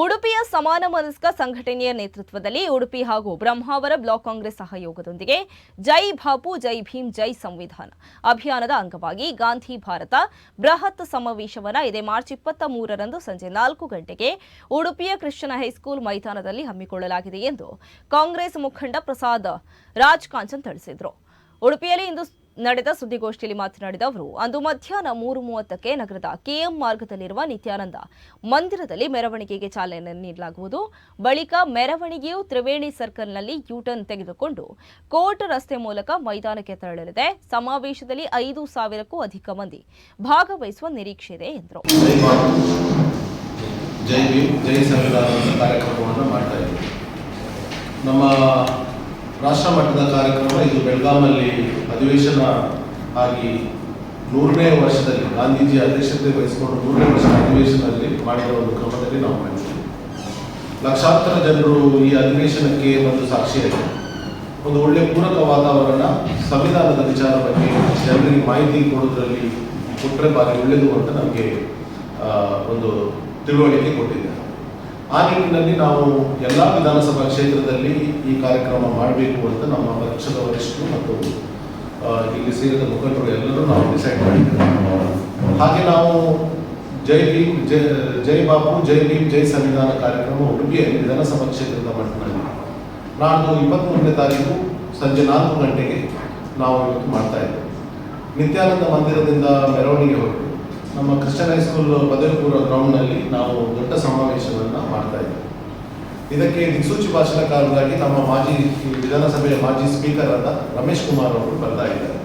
ಉಡುಪಿಯ ಸಮಾನ ಮನಸ್ಕ ಸಂಘಟನೆಯ ನೇತೃತ್ವದಲ್ಲಿ ಉಡುಪಿ ಹಾಗೂ ಬ್ರಹ್ಮಾವರ ಬ್ಲಾಕ್ ಕಾಂಗ್ರೆಸ್ ಸಹಯೋಗದೊಂದಿಗೆ ಜೈ ಬಾಪು, ಜೈ ಭೀಮ್, ಜೈ ಸಂವಿಧಾನ ಅಭಿಯಾನದ ಅಂಗವಾಗಿ ಗಾಂಧಿ ಭಾರತ ಬೃಹತ್ ಸಮಾವೇಶವನ್ನು ಇದೇ ಮಾರ್ಚ್ ಇಪ್ಪತ್ತ ಮೂರರಂದು ಸಂಜೆ ನಾಲ್ಕು ಗಂಟೆಗೆ ಉಡುಪಿಯ ಕ್ರಿಶ್ಚಿಯನ್ ಹೈಸ್ಕೂಲ್ ಮೈದಾನದಲ್ಲಿ ಹಮ್ಮಿಕೊಳ್ಳಲಾಗಿದೆ ಎಂದು ಕಾಂಗ್ರೆಸ್ ಮುಖಂಡ ಪ್ರಸಾದ್ ರಾಜ್ ಕಾಂಚನ್ ತಿಳಿಸಿದರು. ಉಡುಪಿಯಲ್ಲಿ ಇಂದು ನಡೆದ ಸುದ್ದಿಗೋಷ್ಠಿಯಲ್ಲಿ ಮಾತನಾಡಿದ ಅವರು, ಅಂದು ಮಧ್ಯಾಹ್ನ ಮೂರು ಮೂವತ್ತಕ್ಕೆ ನಗರದ ಕೆಎಂ ಮಾರ್ಗದಲ್ಲಿರುವ ನಿತ್ಯಾನಂದ ಮಂದಿರದಲ್ಲಿ ಮೆರವಣಿಗೆಗೆ ಚಾಲನೆ ನೀಡಲಾಗುವುದು. ಬಳಿಕ ಮೆರವಣಿಗೆಯು ತ್ರಿವೇಣಿ ಸರ್ಕಲ್ನಲ್ಲಿ ಯೂಟರ್ನ್ ತೆಗೆದುಕೊಂಡು ಕೋರ್ಟ್ ರಸ್ತೆ ಮೂಲಕ ಮೈದಾನಕ್ಕೆ ತೆರಳಲಿದೆ. ಸಮಾವೇಶದಲ್ಲಿ ಐದು ಸಾವಿರಕ್ಕೂ ಅಧಿಕ ಮಂದಿ ಭಾಗವಹಿಸುವ ನಿರೀಕ್ಷೆ ಇದೆ, ಎಂದರು. ನಮ್ಮ ರಾಷ್ಟ್ರ ಮಟ್ಟದ ಕಾರ್ಯಕ್ರಮ ಇದು ಬೆಳಗಾಮಲ್ಲಿ ಅಧಿವೇಶನ ಆಗಿ ನೂರನೇ ವರ್ಷದಲ್ಲಿ ಗಾಂಧೀಜಿ ಅಧ್ಯಕ್ಷತೆ ವಹಿಸಿಕೊಂಡು ನೂರನೇ ವರ್ಷದ ಅಧಿವೇಶನದಲ್ಲಿ ಮಾಡಿದ ಒಂದು ಕ್ರಮದಲ್ಲಿ ನಾವು ಮಾಡಿದ್ದೇವೆ ಲಕ್ಷಾಂತರ ಜನರು ಈ ಅಧಿವೇಶನಕ್ಕೆ ಒಂದು ಸಾಕ್ಷಿಯಾಗಿದೆ ಒಂದು ಒಳ್ಳೆ ಪೂರಕ ವಾತಾವರಣ, ಸಂವಿಧಾನದ ವಿಚಾರ ಬಗ್ಗೆ ಜನರಿಗೆ ಮಾಹಿತಿ ಕೊಡೋದ್ರಲ್ಲಿ ಕೊಟ್ಟರೆ ಬಾರಿ ಒಳ್ಳೆಯದು ಅಂತ ನಮಗೆ ಒಂದು ತಿಳುವಳಿಕೆ ಕೊಟ್ಟಿದೆ ಆ ನಿಟ್ಟಿನಲ್ಲಿ ನಾವು ಎಲ್ಲ ವಿಧಾನಸಭಾ ಕ್ಷೇತ್ರದಲ್ಲಿ ಈ ಕಾರ್ಯಕ್ರಮ ಮಾಡಬೇಕು ಅಂತ ನಮ್ಮ ಪಕ್ಷದ ವರಿಷ್ಠರು ಮತ್ತು ಇಲ್ಲಿ ಸೇರಿದ ಮುಖಂಡರು ಎಲ್ಲರೂ ನಾವು ಡಿಸೈಡ್ ಮಾಡಿದ್ದೇವೆ. ಹಾಗೆ ನಾವು ಜೈ ಭೀಮ್, ಜೈ ಜೈ ಬಾಪು, ಜೈ ಭೀಮ್, ಜೈ ಸಂವಿಧಾನ ಕಾರ್ಯಕ್ರಮ ಉಡುಪಿಯಲ್ಲಿ ವಿಧಾನಸಭಾ ಕ್ಷೇತ್ರದ ಮಟ್ಟದಲ್ಲಿ. ನಾಡ್ದು ಇಪ್ಪತ್ತ್ಮೂರನೇ ತಾರೀಕು ಸಂಜೆ ನಾಲ್ಕು ಗಂಟೆಗೆ ನಾವು ಇವತ್ತು ಮಾಡ್ತಾ ಇದ್ದೇವೆ. ನಿತ್ಯಾನಂದ ಮಂದಿರದಿಂದ ಮೆರವಣಿಗೆ ಹೊರಟು. ನಮ್ಮ ಕ್ರಿಶ್ಚಿಯನ್ ಹೈಸ್ಕೂಲ್ ಪದವಿ ಪೂರ್ವ ಗ್ರೌಂಡ್ನಲ್ಲಿ ನಾವು ದೊಡ್ಡ ಸಮಾವೇಶವನ್ನು ಮಾಡ್ತಾ ಇದ್ದೀವಿ ಇದಕ್ಕೆ ದಿಕ್ಸೂಚಿ ಭಾಷಣಕಾರರಾಗಿ ನಮ್ಮ ಮಾಜಿ ವಿಧಾನಸಭೆಯ ಮಾಜಿ ಸ್ಪೀಕರ್ ಆದ ರಮೇಶ್ ಕುಮಾರ್ ಅವರು ಬರ್ತಾ ಇದ್ದಾರೆ.